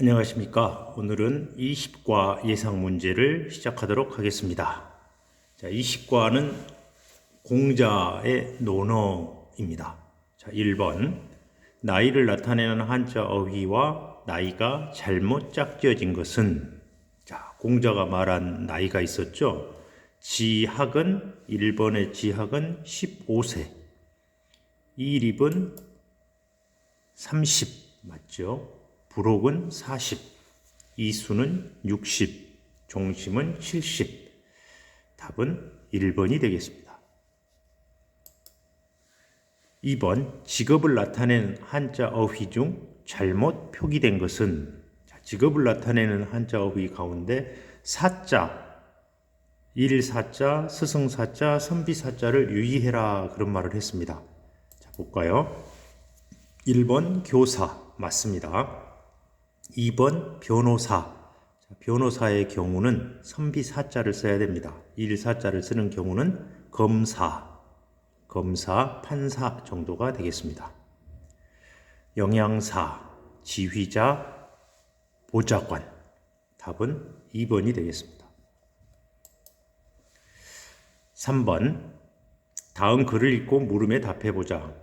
안녕하십니까. 오늘은 20과 예상 문제를 시작하도록 하겠습니다. 자, 20과는 공자의 논어입니다. 자, 1번. 나이를 나타내는 한자 어휘와 나이가 잘못 짝지어진 것은 자, 공자가 말한 나이가 있었죠. 지학은 1번의 지학은 15세. 이립은 30 맞죠? 부록은 40, 이수는 60, 종심은 70. 답은 1번이 되겠습니다. 2번 직업을 나타내는 한자 어휘 중 잘못 표기된 것은 자, 직업을 나타내는 한자 어휘 가운데 사자, 일사자, 스승사자, 선비사자를 유의해라 그런 말을 했습니다. 자, 볼까요? 1번 교사 맞습니다. 2번 변호사. 자, 변호사의 경우는 선비사자를 써야 됩니다. 일사자를 쓰는 경우는 검사, 검사, 판사 정도가 되겠습니다. 영양사, 지휘자, 보좌관. 답은 2번이 되겠습니다. 3번. 다음 글을 읽고 물음에 답해보자.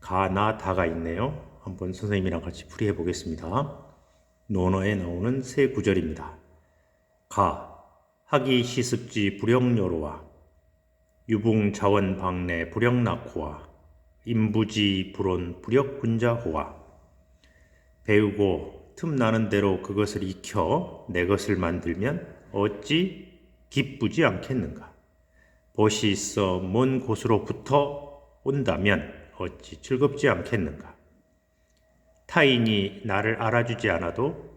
가, 나, 다가 있네요. 한번 선생님이랑 같이 풀이해 보겠습니다. 논어에 나오는 세 구절입니다. 가, 하기 시습지 불영요로와 유붕 자원 방내 불영낙호와 임부지 불온 불역군자호와 배우고 틈 나는 대로 그것을 익혀 내 것을 만들면 어찌 기쁘지 않겠는가? 벗이 있어 먼 곳으로부터 온다면 어찌 즐겁지 않겠는가? 타인이 나를 알아주지 않아도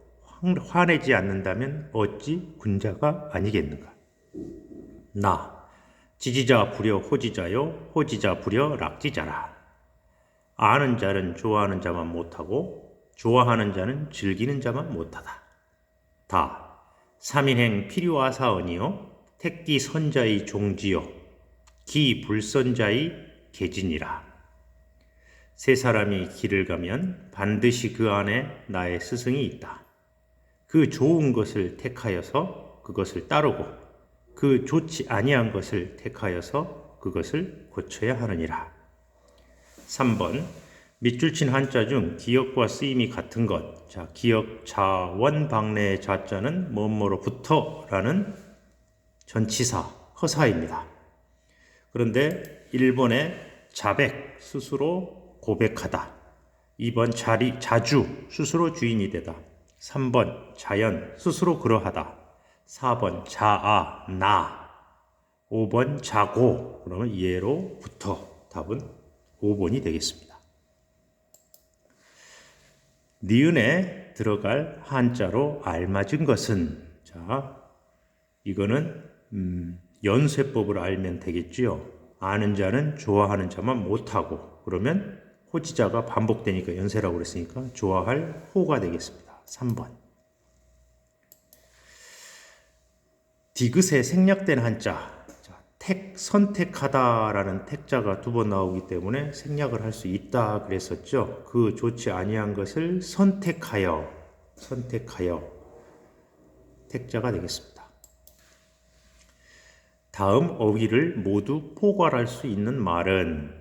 화내지 않는다면 어찌 군자가 아니겠는가? 나 지지자 부려 호지자요 호지자 부려 락지자라. 아는 자는 좋아하는 자만 못하고 좋아하는 자는 즐기는 자만 못하다. 다 삼인행 필요하사언이요 택기 선자의 종지요 기 불선자의 계진이라. 세 사람이 길을 가면 반드시 그 안에 나의 스승이 있다. 그 좋은 것을 택하여서 그것을 따르고 그 좋지 아니한 것을 택하여서 그것을 고쳐야 하느니라. 3번 밑줄 친 한자 중 기역과 쓰임이 같은 것. 자, 기역 자원 방래의 자자는 뭐뭐로부터라는 전치사 허사입니다. 그런데 1번에 자백 스스로 고백하다. 2번 자리, 자주, 스스로 주인이 되다. 3번 자연, 스스로 그러하다. 4번 자아, 나. 5번 자고, 그러면 이해로부터. 답은 5번이 되겠습니다. 니은에 들어갈 한자로 알맞은 것은, 자, 이거는, 음, 연쇄법을 알면 되겠지요. 아는 자는 좋아하는 자만 못하고, 그러면 호지자가 반복되니까 연세라고 그랬으니까 좋아할 호가 되겠습니다. 3번. 디귿에 생략된 한자. 자, 택, 선택하다라는 택자가 두 번 나오기 때문에 생략을 할 수 있다 그랬었죠. 그 좋지 아니한 것을 선택하여, 선택하여 택자가 되겠습니다. 다음 어휘를 모두 포괄할 수 있는 말은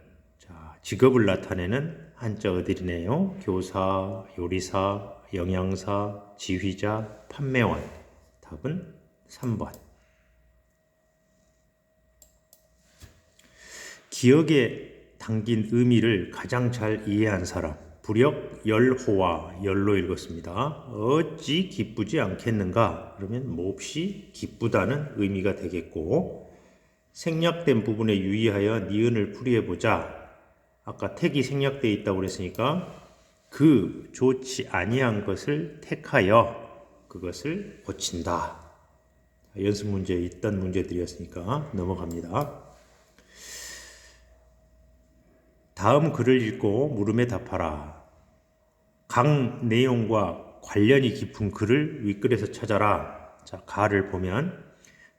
직업을 나타내는 한자어들이네요. 교사, 요리사, 영양사, 지휘자, 판매원. 답은 3번. 기억에 담긴 의미를 가장 잘 이해한 사람. 부력 열호와 열로 읽었습니다. 어찌 기쁘지 않겠는가? 그러면 몹시 기쁘다는 의미가 되겠고 생략된 부분에 유의하여 니은을 풀이해 보자. 아까 택이 생략되어 있다고 그랬으니까 그 좋지 아니한 것을 택하여 그것을 고친다. 연습 문제에 있던 문제들이었으니까 넘어갑니다. 다음 글을 읽고 물음에 답하라. 각 내용과 관련이 깊은 글을 윗글에서 찾아라. 자, 가를 보면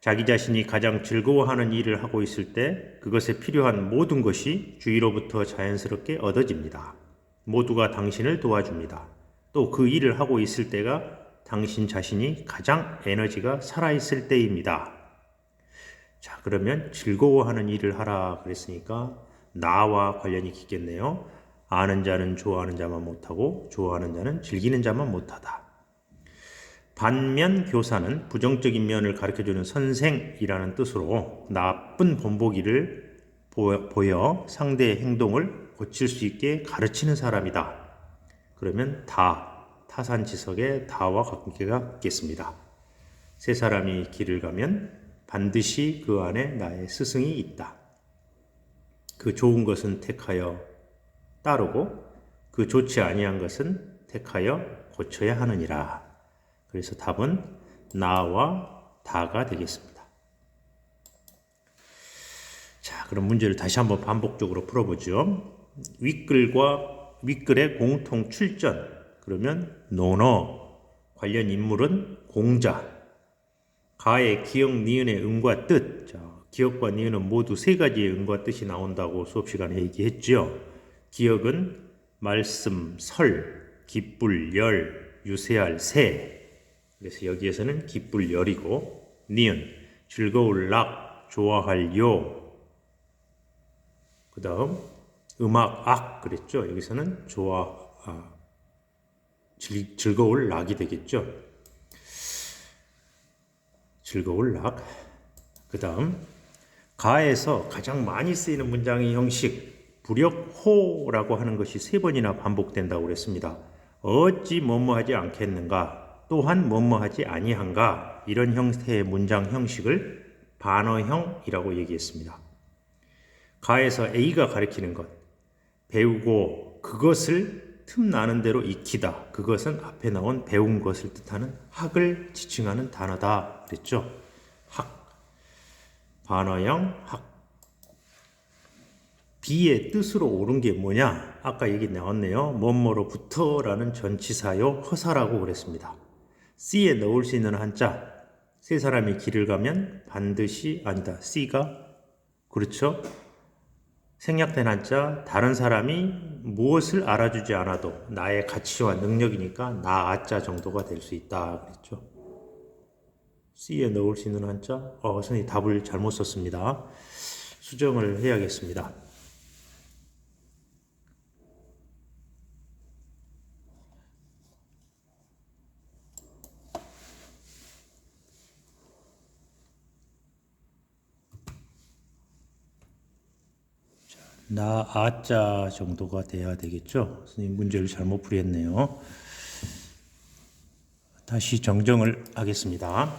자기 자신이 가장 즐거워하는 일을 하고 있을 때 그것에 필요한 모든 것이 주위로부터 자연스럽게 얻어집니다. 모두가 당신을 도와줍니다. 또 그 일을 하고 있을 때가 당신 자신이 가장 에너지가 살아있을 때입니다. 자, 그러면 즐거워하는 일을 하라 그랬으니까 나와 관련이 깊겠네요. 아는 자는 좋아하는 자만 못하고 좋아하는 자는 즐기는 자만 못하다. 반면 교사는 부정적인 면을 가르쳐주는 선생이라는 뜻으로 나쁜 본보기를 보여 상대의 행동을 고칠 수 있게 가르치는 사람이다. 그러면 다, 타산지석의 다와 관계가 있겠습니다. 세 사람이 길을 가면 반드시 그 안에 나의 스승이 있다. 그 좋은 것은 택하여 따르고 그 좋지 아니한 것은 택하여 고쳐야 하느니라. 그래서 답은 나와 다가 되겠습니다. 자, 그럼 문제를 다시 한번 반복적으로 풀어보죠. 윗글과 윗글의 공통 출전. 그러면 논어 관련 인물은 공자. 가의 기억 니은의 응과 뜻. 자, 기억과 니은은 모두 세 가지의 응과 뜻이 나온다고 수업 시간에 얘기했죠. 기억은 말씀, 설, 기쁠, 열, 유세할, 새. 그래서 여기에서는 기쁠 열이고 니은 즐거울 락 좋아할 요. 그 다음 음악 악 그랬죠. 여기서는 좋아 아, 즐, 즐거울 락이 되겠죠. 즐거울 락. 그 다음 가에서 가장 많이 쓰이는 문장의 형식 불역호라고 하는 것이 세 번이나 반복된다고 그랬습니다. 어찌 뭐뭐하지 않겠는가? 또한 뭐뭐하지 아니한가 이런 형태의 문장 형식을 반어형이라고 얘기했습니다. 가에서 A가 가리키는 것, 배우고 그것을 틈나는 대로 익히다. 그것은 앞에 나온 배운 것을 뜻하는 학을 지칭하는 단어다. 그랬죠? 학. 반어형 학. B의 뜻으로 옳은 게 뭐냐? 아까 얘기 나왔네요. 뭐뭐로부터라는 전치사요 허사라고 그랬습니다. C에 넣을 수 있는 한자 세 사람이 길을 가면 반드시 아니다. C가 그렇죠. 생략된 한자 다른 사람이 무엇을 알아주지 않아도 나의 가치와 능력이니까 나 아자 정도가 될 수 있다 그랬죠. C에 넣을 수 있는 한자 어 선생님 답을 잘못 썼습니다. 수정을 해야겠습니다. 나 아자 정도가 돼야 되겠죠. 선생님 문제를 잘못 풀이했네요. 다시 정정을 하겠습니다.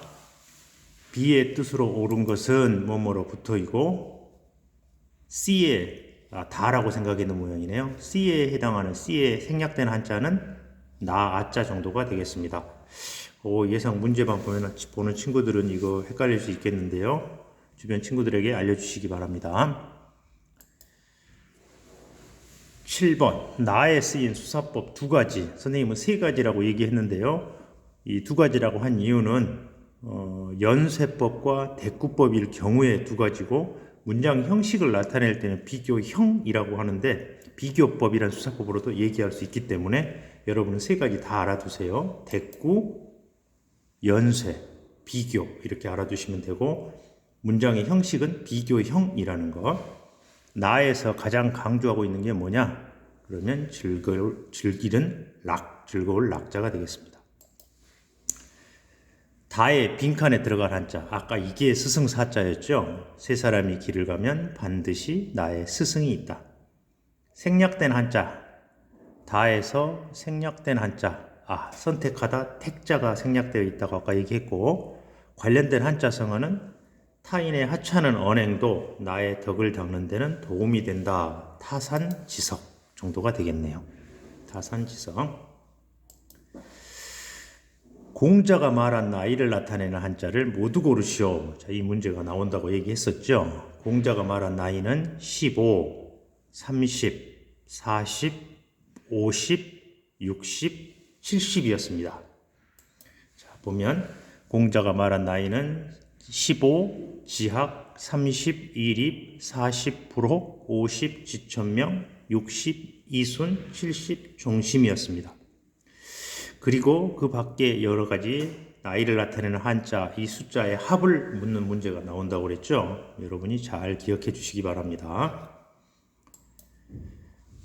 B의 뜻으로 옳은 것은 뭐뭐로 붙어있고 C에 아, 다라고 생각했는 모양이네요. C에 해당하는 C에 생략된 한자는 나 아자 정도가 되겠습니다. 오, 예상 문제만 보면 보는 친구들은 이거 헷갈릴 수 있겠는데요. 주변 친구들에게 알려주시기 바랍니다. 7번 나에 쓰인 수사법 두 가지 선생님은 세 가지라고 얘기했는데요. 이 두 가지라고 한 이유는 어, 연쇄법과 대꾸법일 경우에 두 가지고 문장 형식을 나타낼 때는 비교형이라고 하는데 비교법이란 수사법으로도 얘기할 수 있기 때문에 여러분은 세 가지 다 알아두세요. 대꾸, 연쇄, 비교 이렇게 알아두시면 되고 문장의 형식은 비교형이라는 것. 나에서 가장 강조하고 있는 게 뭐냐? 그러면 즐거울, 즐기는 락, 즐거울 락자가 되겠습니다. 다의 빈칸에 들어갈 한자. 아까 이게 스승 사자였죠? 세 사람이 길을 가면 반드시 나의 스승이 있다. 생략된 한자. 다에서 생략된 한자. 아, 선택하다 택자가 생략되어 있다고 아까 얘기했고, 관련된 한자 성어는 타인의 하찮은 언행도 나의 덕을 닦는 데는 도움이 된다. 타산지석 정도가 되겠네요. 타산지석. 공자가 말한 나이를 나타내는 한자를 모두 고르시오. 자, 이 문제가 나온다고 얘기했었죠. 공자가 말한 나이는 15, 30, 40, 50, 60, 70이었습니다. 자, 보면 공자가 말한 나이는 15 지학 30 일입 40 프로 50 지천명 60 이순 70 종심이었습니다. 그리고 그 밖에 여러 가지 나이를 나타내는 한자, 이 숫자의 합을 묻는 문제가 나온다고 그랬죠. 여러분이 잘 기억해 주시기 바랍니다.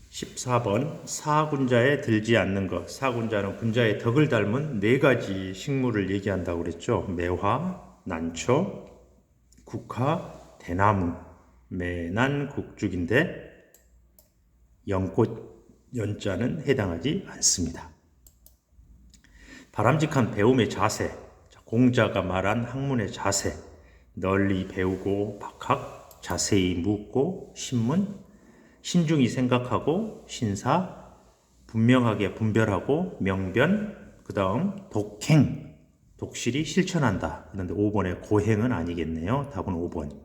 14번 사군자에 들지 않는 것. 사군자는 군자의 덕을 닮은 네 가지 식물을 얘기한다고 그랬죠. 매화, 난초, 국화, 대나무, 매난 국죽인데 연꽃 연자는 해당하지 않습니다. 바람직한 배움의 자세, 자, 공자가 말한 학문의 자세, 널리 배우고 박학, 자세히 묻고 신문, 신중히 생각하고 신사, 분명하게 분별하고 명변, 그 다음 독행, 독실히 실천한다. 그런데 5번의 고행은 아니겠네요. 답은 5번입니다.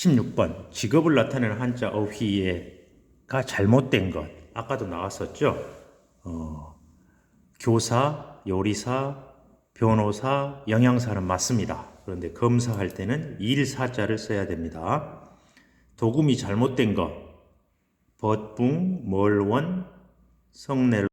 16번 직업을 나타내는 한자 어휘가 잘못된 것 아까도 나왔었죠. 어, 교사, 요리사, 변호사, 영양사는 맞습니다. 그런데 검사할 때는 일사자를 써야 됩니다. 도금이 잘못된 것, 벗붕, 멀원, 성넬